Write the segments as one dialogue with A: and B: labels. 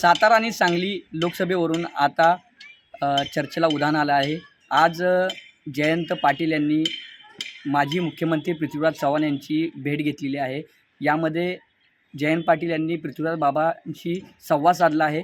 A: सातारा आणि सांगली लोकसभेवरून आता चर्चेला उधाण आलं आहे. आज जयंत पाटील यांनी माजी मुख्यमंत्री पृथ्वीराज चव्हाण यांची भेट घेतलेली आहे. यामध्ये जयंत पाटील यांनी पृथ्वीराज बाबांशी संवाद साधला आहे.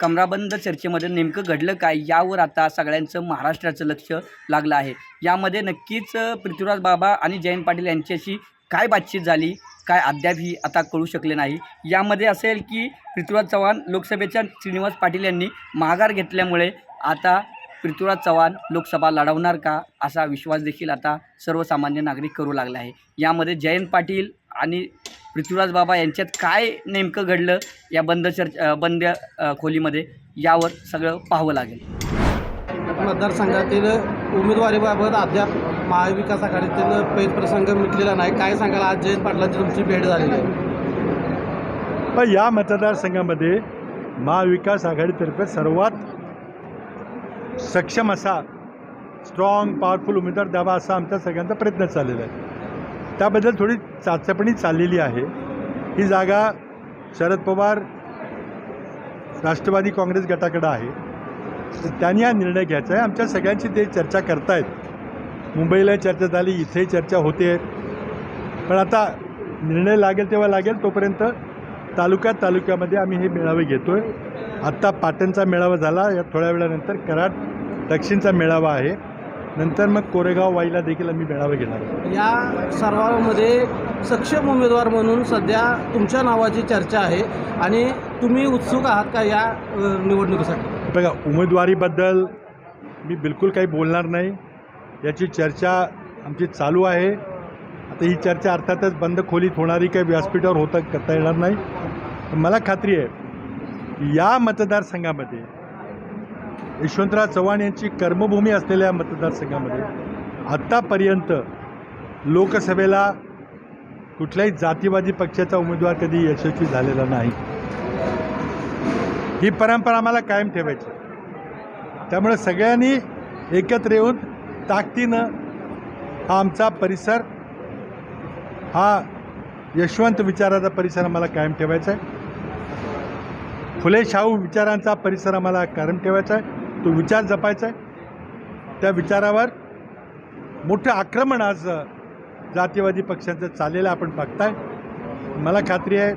A: कमराबंद चर्चेमध्ये नेमकं घडलं काय? यावर आता सगळ्यांचं महाराष्ट्राचं लक्ष लागलं आहे. यामध्ये नक्कीच पृथ्वीराज बाबा आणि जयंत पाटील यांच्याशी काय बातचीत झाली काय अद्यापही आता कळू शकले नाही. यामध्ये असेल की पृथ्वीराज चव्हाण लोकसभेच्या श्रीनिवास पाटील यांनी माघार घेतल्यामुळे आता पृथ्वीराज चव्हाण लोकसभा लढवणार का असा विश्वास देखील आता सर्वसामान्य नागरिक करू लागला आहे. यामध्ये जयंत पाटील आणि पृथ्वीराज बाबा यांच्यात काय नेमकं घडलं या बंद चर्च बंद खोलीमध्ये यावर सगळं पाहावं लागेल.
B: मतदारसंघातील उमेदवारीबाबत अद्याप महाविकास आघाडीतील पेच प्रसंग मिटलेला नाही. काय सांगाल? आज जयंत पाटलांची तुमची भेट झालेली आहे.
C: पण या मतदारसंघामध्ये महाविकास आघाडीतर्फे सर्वात सक्षम असा स्ट्रॉंग पॉवरफुल उमेदवार द्यावा असा आमच्या सगळ्यांचा प्रयत्न चाललेला आहे. त्याबद्दल थोडी चाचपणी चाललेली आहे. ही जागा शरद पवार राष्ट्रवादी काँग्रेस गटाकडं आहे. त्यांनी हा निर्णय घ्यायचा आहे. आमच्या सगळ्यांची ते चर्चा करतायत. मुंबईला चर्चा झाली इथेही चर्चा होते. पण आता निर्णय लागेल तेव्हा लागेल तोपर्यंत तालुक्यात तालुक्यामध्ये आम्ही हे मेळावे घेतो आहे आत्ता पाटणचा मेळावा झाला या थोड्या वेळानंतर कराड दक्षिणचा मेळावा आहे. नंतर मग कोरेगाव वाईला देखील आम्ही मेळावे घेणार
B: या सर्वांमध्ये सक्षम उमेदवार म्हणून सध्या तुमच्या नावाची चर्चा आहे आणि तुम्ही उत्सुक आहात का या निवडणुकीसाठी?
C: बघा उमेदवारीबद्दल मी बिलकुल काही बोलणार नाही. याची चर्चा आमची चालू आहे. आता ही चर्चा अर्थातच बंद खोलीत होणारी काही व्यासपीठावर होता करता येणार नाही. पण मला खात्री आहे या मतदारसंघामध्ये यशवंतराव चव्हाण यांची कर्मभूमी असलेल्या मतदारसंघामध्ये आत्तापर्यंत लोकसभेला कुठल्याही जातीवादी पक्षाचा उमेदवार कधी यशस्वी झालेला नाही. ही परंपरा आम्हाला कायम ठेवायची त्यामुळे सगळ्यांनी एकत्र येऊन ताकदीनं हा आमचा परिसर हा यशवंत विचाराचा परिसर आम्हाला कायम ठेवायचा आहे. फुले शाहू विचारांचा परिसर आम्हाला कायम ठेवायचा आहे. तो विचार जपायचा आहे. त्या विचारावर मोठं आक्रमण आज जातीवादी पक्षांचं चाललेलं आपण बघताय. मला खात्री आहे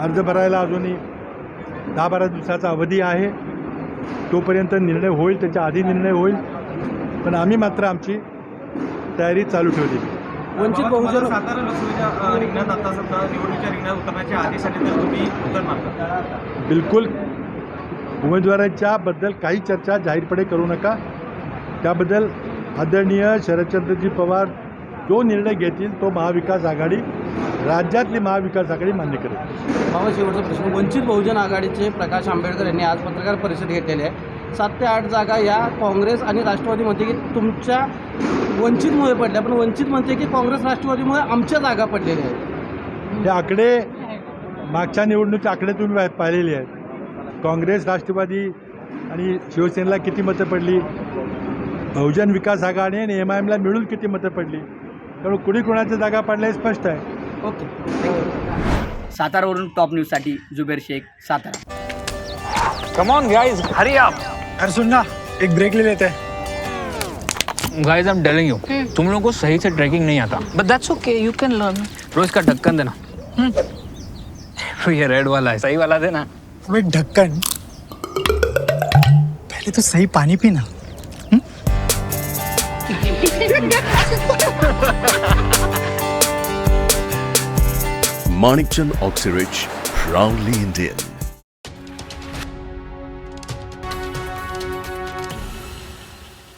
C: अर्ज भरायला अजूनही दहा बारा दिवसाचा अवधी आहे. तोपर्यंत निर्णय होईल त्याच्या आधी निर्णय होईल. पण आम्ही मात्र आमची तयारी चालू ठेवली.
B: वंचित बहुजन
D: सातारा लोकसभेच्या रिंगणात आता समजा निवडणुकीच्या रिंगणात उतरण्याच्या आधीसाठी तर तुम्ही का?
C: बिलकुल. उमेदवारांच्या बद्दल काही चर्चा जाहीरपणे करू नका. त्याबद्दल आदरणीय शरदचंद्रजी पवार जो निर्णय घेतील तो महाविकास आघाडी राज्यातली महाविकास आघाडी मान्य करेल.
B: बाबा शेवटचा प्रश्न. वंचित बहुजन आघाडीचे प्रकाश आंबेडकर यांनी आज पत्रकार परिषद घेतलेली आहे. सात ते आठ जागा या काँग्रेस आणि राष्ट्रवादी म्हणते की तुमच्या वंचितमुळे पडल्या. पण वंचित म्हणते की काँग्रेस राष्ट्रवादीमुळे आमच्या जागा पडलेल्या आहेत.
C: हे आकडे मागच्या निवडणुकीचे आकडे तुम्ही पाह- पाहिलेले आहेत. काँग्रेस राष्ट्रवादी आणि शिवसेनेला किती मतं पडली? बहुजन विकास आघाडी आणि एम आय एमला मिळून किती मतं पडली? त्यामुळे कुणी कुणाच्या जागा पडल्या हे स्पष्ट आहे.
B: ओके.
A: सातारावरून टॉप न्यूजसाठी Zuber Shaikh Satara.
E: Come on guys hurry
F: अरे सुन ना एक ब्रेक ले लेते हैं।
E: Guys I am telling you तुम लोगों को सही से ट्रैकिंग नहीं आता।
G: But that's okay, you can learn.
E: रोज का ढक्कन देना। तो ये रेड वाला है। सही वाला देना।
F: अबे ढक्कन। पहले तो सही पानी पीना।
H: Manikchand Oxyrich, proudly Indian.